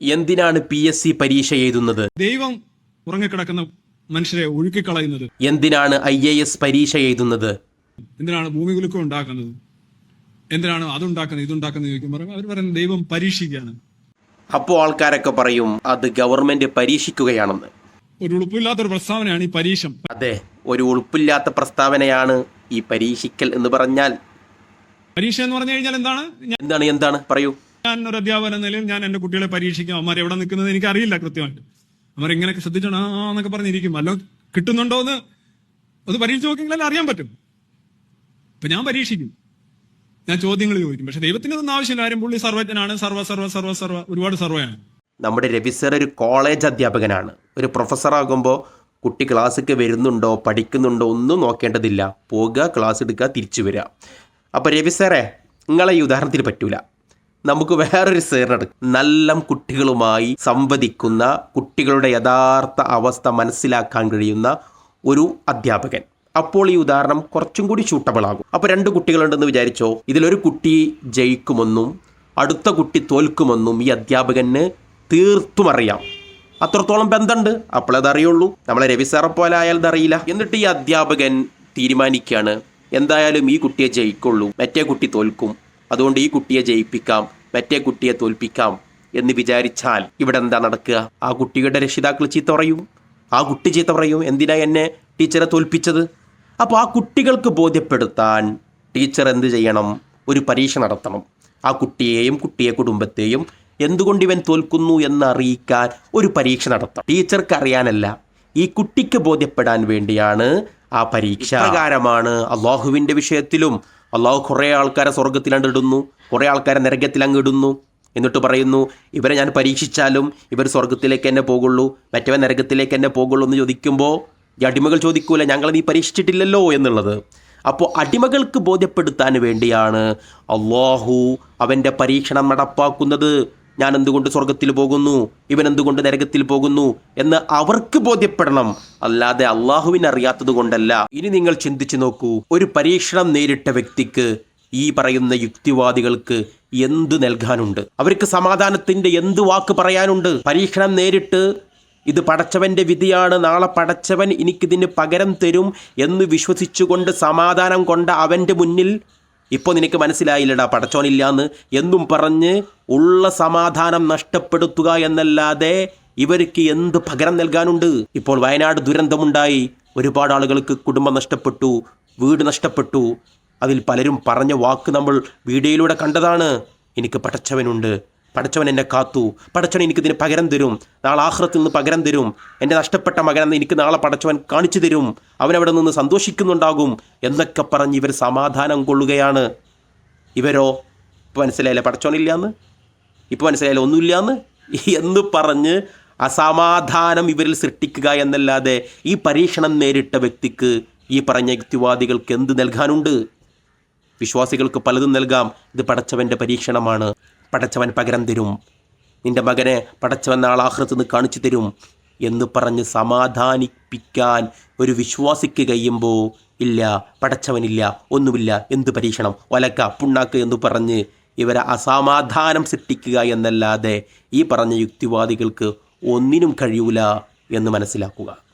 എന്തിനാണ് P S C പരീക്ഷ എഴുതുന്നത്? ദൈവം ഉറങ്ങിക്കിടക്കുന്ന മനുഷ്യരെ ഒഴുക്കിക്കളയുന്നത്. എന്തിനാണ് ഐ എ എസ് പരീക്ഷ എഴുതുന്നത്? എന്തിനാണ് ഭൂമി കുലുക്കം ഉണ്ടാക്കുന്നത്? എന്തിനാണ് അതുണ്ടാക്കുന്നത് ഇതുണ്ടാക്കുന്നത് ചോദിക്കുമ്പോൾ അവർ പറയുന്നത് ദൈവം പരീക്ഷിക്കുകയാണ്. അപ്പോൾ ആൾക്കാരൊക്കെ പറയും അത് ഗവൺമെന്റ് പരീക്ഷിക്കുകയാണെന്ന്. ഒരു ഉളുപ്പില്ലാത്തൊരു പ്രസ്താവനയാണ് ഈ പരീക്ഷം. അതെ ഒരു ഉളുപ്പില്ലാത്ത പ്രസ്താവനയാണ് ഈ പരീക്ഷിക്കൽ എന്ന് പറഞ്ഞാൽ. പരീക്ഷ എന്ന് പറഞ്ഞു കഴിഞ്ഞാൽ എന്താണ്? എന്താണ് എന്താണ്? പറയൂ. ഞാൻ ഒരു അധ്യാപന നിലയിൽ ഞാൻ എന്റെ കുട്ടികളെ പരീക്ഷിക്കും. അമ്മമാർ എവിടെ നിൽക്കുന്നത് എനിക്ക് അറിയില്ല കൃത്യമായിട്ട്. അമ്മ ഇങ്ങനെയൊക്കെ എന്നൊക്കെ പറഞ്ഞിരിക്കും. അല്ല കിട്ടുന്നുണ്ടോ എന്ന് അത് പരീക്ഷിച്ച് നോക്കിയെങ്കിലല്ലേ അറിയാൻ പറ്റും. ഇപ്പൊ ഞാൻ പരീക്ഷിക്കും. ഞാൻ ചോദ്യങ്ങൾ ചോദിക്കും. പക്ഷെ ദൈവത്തിന് ഒന്നും ആവശ്യമില്ല. ആരും പുള്ളി സർവജ്ഞനാണ്. സർവ സർവ സർവ സർവ. ഒരുപാട് സർവയാണ്. നമ്മുടെ രവി സർ ഒരു കോളേജ് അധ്യാപകനാണ്. ഒരു പ്രൊഫസർ ആകുമ്പോൾ കുട്ടി ക്ലാസ്സൊക്കെ വരുന്നുണ്ടോ പഠിക്കുന്നുണ്ടോ ഒന്നും നോക്കേണ്ടതില്ല. പോകുക ക്ലാസ് എടുക്കുക തിരിച്ചു വരിക അപ്പോൾ രവി സാറേ നിങ്ങളെ ഈ ഉദാഹരണത്തിൽ പറ്റൂല. നമുക്ക് വേറൊരു സാറിനെടുക്കും നല്ല കുട്ടികളുമായി സംവദിക്കുന്ന കുട്ടികളുടെ യഥാർത്ഥ അവസ്ഥ മനസ്സിലാക്കാൻ കഴിയുന്ന ഒരു അധ്യാപകൻ. അപ്പോൾ ഈ ഉദാഹരണം കുറച്ചും കൂടി ചൂട്ടബിളാകും അപ്പോൾ രണ്ട് കുട്ടികളുണ്ടെന്ന് വിചാരിച്ചോ? ഇതിലൊരു കുട്ടി ജയിക്കുമെന്നും അടുത്ത കുട്ടി തോൽക്കുമെന്നും ഈ അധ്യാപകന് തീർത്തും അറിയാം. അത്രത്തോളം ബന്ധമുണ്ട്. അപ്പോൾ അറിയുള്ളൂ നമ്മളെ രവി സാറെ പോലെ ആയാൽ അറിയില്ല എന്നിട്ട് ഈ അധ്യാപകൻ തീരുമാനിക്കുകയാണ്. എന്തായാലും ഈ കുട്ടിയെ ജയിക്കുള്ളൂ. മറ്റേ കുട്ടി തോൽക്കും. അതുകൊണ്ട് ഈ കുട്ടിയെ ജയിപ്പിക്കാം മറ്റേ കുട്ടിയെ തോൽപ്പിക്കാം എന്ന് വിചാരിച്ചാൽ ഇവിടെ എന്താ നടക്കുക? ആ കുട്ടിയുടെ രക്ഷിതാക്കൾ ചീത്ത പറയും. ആ കുട്ടി ചീത്ത പറയും. എന്തിനാ എന്നെ ടീച്ചറെ തോൽപ്പിച്ചത്? അപ്പോൾ ആ കുട്ടികൾക്ക് ബോധ്യപ്പെടുത്താൻ ടീച്ചർ എന്ത് ചെയ്യണം? ഒരു പരീക്ഷ നടത്തണം. ആ കുട്ടിയെയും കുട്ടിയെ കുടുംബത്തെയും എന്തുകൊണ്ട് ഇവൻ തോൽക്കുന്നു എന്ന് അറിയിക്കാൻ ഒരു പരീക്ഷ നടത്താം ടീച്ചർക്ക് അറിയാനല്ല ഈ കുട്ടിക്ക് ബോധ്യപ്പെടാൻ വേണ്ടിയാണ് ആ പരീക്ഷ. പ്രകാരമാണ് അള്ളാഹുവിന്റെ വിഷയത്തിലും അള്ളാഹു കുറേ ആൾക്കാരെ ഇടുന്നു കുറേ ആൾക്കാരെ നരകത്തിലങ്ങ് ഇടുന്നു എന്നിട്ട് പറയുന്നു ഇവരെ ഞാൻ പരീക്ഷിച്ചാലും ഇവർ സ്വർഗത്തിലേക്ക് തന്നെ പോകുള്ളൂ മറ്റവൻ നരകത്തിലേക്ക് തന്നെ പോകുള്ളൂ എന്ന് ചോദിക്കുമ്പോൾ ഈ അടിമകൾ ചോദിക്കൂല ഞങ്ങൾ നീ പരീക്ഷിച്ചിട്ടില്ലല്ലോ എന്നുള്ളത്. അപ്പോൾ അടിമകൾക്ക് ബോധ്യപ്പെടുത്താൻ വേണ്ടിയാണ് അള്ളാഹു അവന്റെ പരീക്ഷണം നടപ്പാക്കുന്നത്. ഞാൻ എന്തുകൊണ്ട് സ്വർഗത്തിൽ പോകുന്നു? ഇവൻ എന്തുകൊണ്ട് നരകത്തിൽ പോകുന്നു? എന്ന് അവർക്ക് ബോധ്യപ്പെടണം. അല്ലാതെ അള്ളാഹുവിനെ അറിയാത്തത് കൊണ്ടല്ല. ഇനി നിങ്ങൾ ചിന്തിച്ചു നോക്കൂ. ഒരു പരീക്ഷണം നേരിട്ട വ്യക്തിക്ക് ഈ പറയുന്ന യുക്തിവാദികൾക്ക് എന്ത് നൽകാനുണ്ട്? അവർക്ക് സമാധാനത്തിന്റെ എന്ത് വാക്ക് പറയാനുണ്ട്? പരീക്ഷണം നേരിട്ട് ഇത് പടച്ചവന്റെ വിധിയാണ് നാളെ പടച്ചവൻ എനിക്കിതിന് പകരം തരും എന്ന് വിശ്വസിച്ചുകൊണ്ട് സമാധാനം കൊണ്ട അവന്റെ മുന്നിൽ ഇപ്പോൾ നിനക്ക് മനസ്സിലായില്ലടാ പടച്ചോനില്ലാന്ന്. എന്നും പറഞ്ഞ് ഉള്ള സമാധാനം നഷ്ടപ്പെടുത്തുക എന്നല്ലാതെ ഇവർക്ക് എന്ത് പകരം നൽകാനുണ്ട്? ഇപ്പോൾ വയനാട് ദുരന്തമുണ്ടായി. ഒരുപാട് ആളുകൾക്ക് കുടുംബം നഷ്ടപ്പെട്ടു വീട് നഷ്ടപ്പെട്ടു. അതിൽ പലരും പറഞ്ഞ വാക്ക് നമ്മൾ വീഡിയോയിലൂടെ കണ്ടതാണ്. എനിക്ക് പടച്ചവനുണ്ട്. പടച്ചവൻ എന്നെ കാത്തു. പടച്ചവൻ എനിക്ക് ഇതിന് പകരം തരും. നാളെ ആഹ്റത്തിൽ നിന്ന് പകരം തരും. എന്റെ നഷ്ടപ്പെട്ട മകനെന്ന് എനിക്ക് നാളെ പടച്ചവൻ കാണിച്ചു തരും. അവനവിടെ നിന്ന് സന്തോഷിക്കുന്നുണ്ടാകും. എന്നൊക്കെ പറഞ്ഞ് ഇവർ സമാധാനം കൊള്ളുകയാണ്. ഇവരോ? ഇപ്പോൾ മനസ്സിലായില്ലേ പടച്ചവനില്ലാന്ന് ഇപ്പോൾ മനസ്സിലായില്ല ഒന്നുമില്ലാന്ന്? എന്ന് പറഞ്ഞ് അസമാധാനം ഇവരിൽ സൃഷ്ടിക്കുക എന്നല്ലാതെ ഈ പരീക്ഷണം നേരിട്ട വ്യക്തിക്ക് ഈ പറഞ്ഞ യുക്തിവാദികൾക്ക് എന്ത് നൽകാനുണ്ട്? വിശ്വാസികൾക്ക് പലതും നൽകാം. ഇത് പടച്ചവന്റെ പരീക്ഷണമാണ്. പടച്ചവൻ പകരം തരും. നിന്റെ മകനെ പടച്ചവൻ നാളാഹൃത്ത് നിന്ന് കാണിച്ചു തരും എന്ന് പറഞ്ഞ് സമാധാനിപ്പിക്കാൻ ഒരു വിശ്വാസിക്ക് കഴിയുമ്പോൾ ഇല്ല പടച്ചവനില്ല ഒന്നുമില്ല എന്ത് പരീക്ഷണം? ഒലക്ക പുണ്ണാക്ക് എന്ന് പറഞ്ഞ് ഇവരെ അസമാധാനം സൃഷ്ടിക്കുക എന്നല്ലാതെ ഈ പറഞ്ഞ യുക്തിവാദികൾക്ക് ഒന്നിനും കഴിയൂല എന്ന് മനസ്സിലാക്കുക.